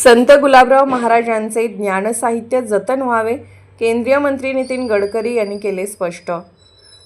संत गुलाबराव महाराजांचे ज्ञानसाहित्य जतन व्हावे केंद्रीय मंत्री नितीन गडकरी यांनी केले स्पष्ट.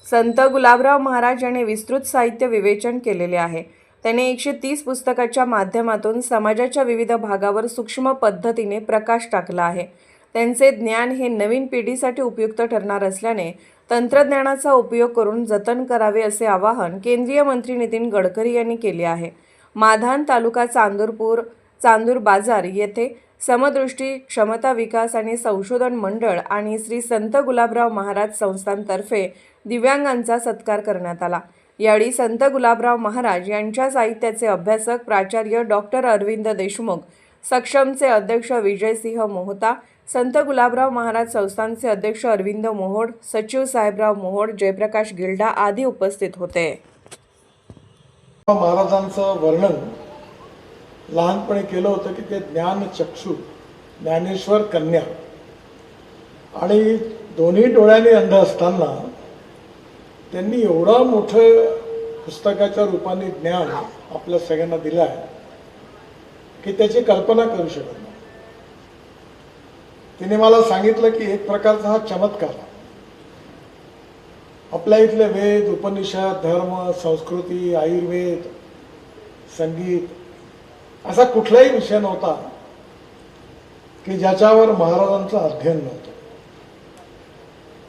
संत गुलाबराव महाराज यांनी विस्तृत साहित्य विवेचन केलेले आहे. त्याने एकशे तीस पुस्तकाच्या माध्यमातून समाजाच्या विविध भागावर सूक्ष्म पद्धतीने प्रकाश टाकला आहे. त्यांचे ज्ञान हे नवीन पिढीसाठी उपयुक्त ठरणार असल्याने तंत्रज्ञानाचा उपयोग करून जतन करावे असे आवाहन केंद्रीय मंत्री नितीन गडकरी यांनी केले आहे. माधान तालुका चांदूरपूर चांदूर बाजार येथे समदृष्टी क्षमता विकास आणि संशोधन मंडळ आणि श्री संत गुलाबराव महाराज संस्थांतर्फे दिव्यांगांचा सत्कार करण्यात आला. यावेळी संत गुलाबराव महाराज यांच्या साहित्याचे अभ्यासक प्राचार्य डॉक्टर अरविंद देशमुख सक्षमचे अध्यक्ष विजयसिंह मोहता संत गुलाबराव महाराज संस्थानचे अध्यक्ष अरविंद मोहोड सचिव साहेबराव मोहोड जयप्रकाश गिल्डा आदी उपस्थित होते. महाराजांचं वर्णन लहानपणी केलं होतं की ते ज्ञान चक्षू ज्ञानेश्वर कन्या. आणि दोन्ही डोळ्यांनी अंध असताना त्यांनी एवढं मोठं पुस्तकाच्या रूपाने ज्ञान आपल्या सगळ्यांना दिलं आहे की त्याची कल्पना करू शकत नाही. तिने मला सांगितलं की एक प्रकारचा हा चमत्कार. आपल्या इथले वेद उपनिषद धर्म संस्कृती आयुर्वेद संगीत असा कुठलाही विषय नव्हता की ज्याच्यावर महाराजांचं अध्ययन नव्हतं.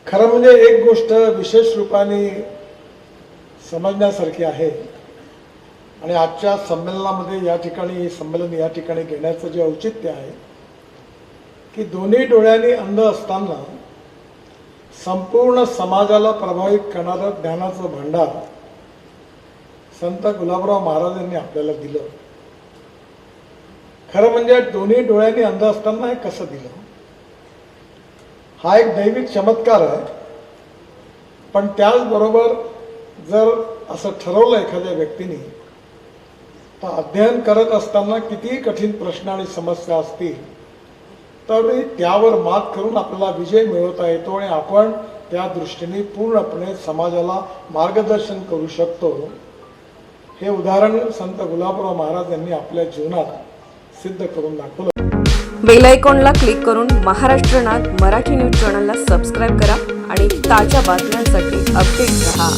खरं म्हणजे एक गोष्ट विशेष रूपाने समजण्यासारखी आहे. आणि आजच्या संमेलनामध्ये या ठिकाणी संमेलन या ठिकाणी घेण्याचं जे औचित्य आहे की दोन्ही डोळ्यांनी अंध असताना संपूर्ण समाजाला प्रभावित करणारं ज्ञानाचं भांडार संत गुलाबराव महाराज यांनी आपल्याला दिलं. खरं म्हणजे दोन्ही डोळ्यांनी अंध असताना हे कसं दिलं? हा एक दैविक चमत्कार आहे. पण त्याचबरोबर जर असं ठरवलं एखाद्या व्यक्तीने तर अध्ययन करत असताना कितीही कठीण प्रश्न आणि समस्या असतील तर त्यावर मात करून आपल्याला विजय मिळवता येतो आणि आपण त्या दृष्टीने पूर्णपणे समाजाला मार्गदर्शन करू शकतो. हे उदाहरण संत गुलाबराव महाराज यांनी आपल्या जीवनात सिद्ध करून दाखवलं. बेल आयकॉनला क्लिक करून महाराष्ट्र नाद मराठी न्यूज चॅनलला सबस्क्राईब करा आणि ताज्या बातम्यांसाठी अपडेट रहा.